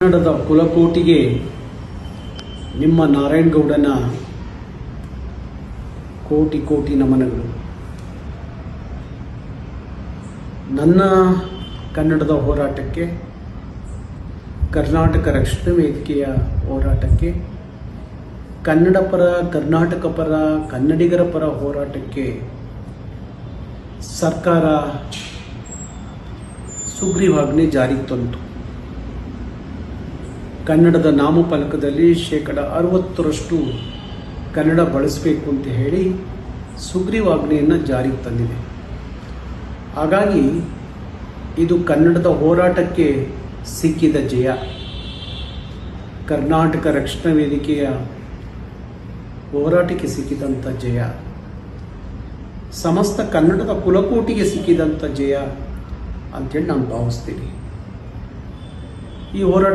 ಕನ್ನಡದ ಕುಲಕೋಟಿಗೆ ನಿಮ್ಮ ನಾರಾಯಣಗೌಡನ ಕೋಟಿ ಕೋಟಿ ನಮನಗಳು. ನನ್ನ ಕನ್ನಡದ ಹೋರಾಟಕ್ಕೆ, ಕರ್ನಾಟಕ ರಕ್ಷಣೆ ವೇದಿಕೆಯ ಹೋರಾಟಕ್ಕೆ, ಕನ್ನಡ ಪರ, ಕರ್ನಾಟಕ ಪರ, ಕನ್ನಡಿಗರ ಪರ ಹೋರಾಟಕ್ಕೆ ಸರ್ಕಾರ ಸುಗ್ರೀವಾಜ್ಞೆ ಜಾರಿಗೆ ತಂತು. ಕನ್ನಡದ ನಾಮಫಲಕದಲ್ಲಿ ಶೇಕಡ ಅರವತ್ತರಷ್ಟು ಕನ್ನಡ ಬಳಸಬೇಕು ಅಂತ ಹೇಳಿ ಸುಗ್ರೀವಾಜ್ಞೆಯನ್ನು ಜಾರಿಗೆ ತಂದಿದೆ. ಹಾಗಾಗಿ ಇದು ಕನ್ನಡದ ಹೋರಾಟಕ್ಕೆ ಸಿಕ್ಕಿದ ಜಯ. ಕರ್ನಾಟಕ ರಕ್ಷಣಾ ವೇದಿಕೆಯ ಹೋರಾಟಕ್ಕೆ ಸಿಕ್ಕಿದಂಥ ಜಯ. ಸಮಸ್ತ ಕನ್ನಡದ ಕುಲಕೋಟಿಗೆ ಸಿಕ್ಕಿದಂಥ ಜಯ ಅಂತೇಳಿ ನಾನು ಭಾವಿಸ್ತೀನಿ. ಈ ಹೋರಾಟ